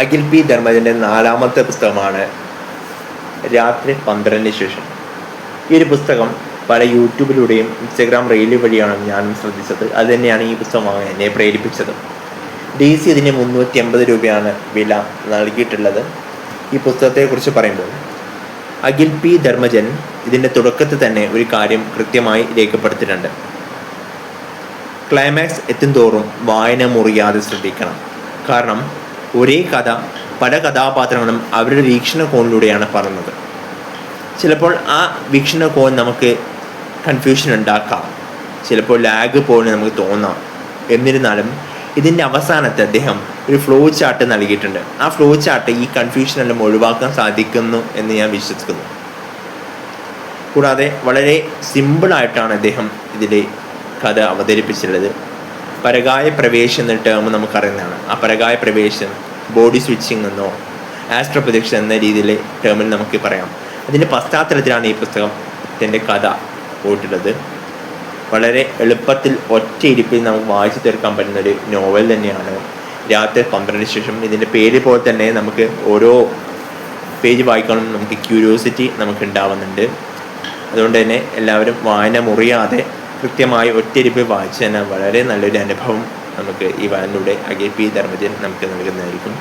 Akhil P ധർമ്മജന്റെ നാലാമത്തെ പുസ്തകമാണ് രാത്രി പന്ത്രണ്ടിന് ശേഷം. ഈ ഒരു പുസ്തകം പല യൂട്യൂബിലൂടെയും ഇൻസ്റ്റഗ്രാം റീൽ വഴിയാണ് ഞാനും ശ്രദ്ധിച്ചത്. അത് തന്നെയാണ് ഈ പുസ്തകം വാങ്ങാൻ എന്നെ പ്രേരിപ്പിച്ചത്. ഡി സി ഇതിന് മുന്നൂറ്റി അമ്പത് രൂപയാണ് വില നൽകിയിട്ടുള്ളത്. ഈ പുസ്തകത്തെക്കുറിച്ച് പറയുമ്പോൾ അഖിൽ പി ധർമ്മജൻ ഇതിന്റെ തുടക്കത്തിൽ തന്നെ ഒരു കാര്യം കൃത്യമായി രേഖപ്പെടുത്തിയിട്ടുണ്ട്. ക്ലൈമാക്സ് എത്തും തോറും വായന മുറിയാതെ ശ്രദ്ധിക്കണം. കാരണം ഒരേ കഥ പല കഥാപാത്രങ്ങളും അവരുടെ വീക്ഷണകോണിലൂടെയാണ് പറഞ്ഞത് ചിലപ്പോൾ ആ വീക്ഷണകോൺ നമുക്ക് കൺഫ്യൂഷൻ ഉണ്ടാക്കാം. ചിലപ്പോൾ ലാഗ് പോലെ നമുക്ക് തോന്നാം. എന്നിരുന്നാലും ഇതിന്റെ അവസാനത്ത് അദ്ദേഹം ഒരു ഫ്ലോ ചാർട്ട് നൽകിയിട്ടുണ്ട്. ആ ഫ്ലോ ചാർട്ട് ഈ കൺഫ്യൂഷനെല്ലാം ഒഴിവാക്കാൻ സാധിക്കുന്നു എന്ന് ഞാൻ വിശ്വസിക്കുന്നു. കൂടാതെ വളരെ സിമ്പിളായിട്ടാണ് അദ്ദേഹം ഇതിലെ കഥ അവതരിപ്പിച്ചിട്ടുള്ളത്. പരകായ പ്രവേശം എന്ന ടേം നമുക്കറിയുന്നതാണ്. ആ പരകായ പ്രവേശം ബോഡി സ്വിച്ചിങ് എന്നോ ആസ്ട്രോ പ്രൊജക്ഷൻ എന്ന രീതിയിലെ ടേമിൽ നമുക്ക് പറയാം. അതിന്റെ പശ്ചാത്തലത്തിലാണ് ഈ പുസ്തകത്തിന്റെ കഥ പോയിട്ടുള്ളത്. വളരെ എളുപ്പത്തിൽ ഒറ്റ ഇരിപ്പിൽ നമുക്ക് വായിച്ചു തീർക്കാൻ പറ്റുന്ന ഒരു നോവൽ തന്നെയാണ്. രാത്രി പന്ത്രണ്ടിന് ശേഷം ഇതിന്റെ പേര് പോലെ തന്നെ നമുക്ക് ഓരോ പേജ് വായിക്കണം നമുക്ക് ക്യൂരിയോസിറ്റി നമുക്ക് ഉണ്ടാവുന്നുണ്ട്. അതുകൊണ്ട് തന്നെ എല്ലാവരും വായന മുറിയാതെ കൃത്യമായി ഒറ്റരിപ്പ് വായിച്ചു തന്നെ വളരെ നല്ലൊരു അനുഭവം നമുക്ക് ഈ വായനയിലൂടെ അഖിൽ പി ധർമ്മജൻ നമുക്ക് നൽകുന്നതായിരിക്കും.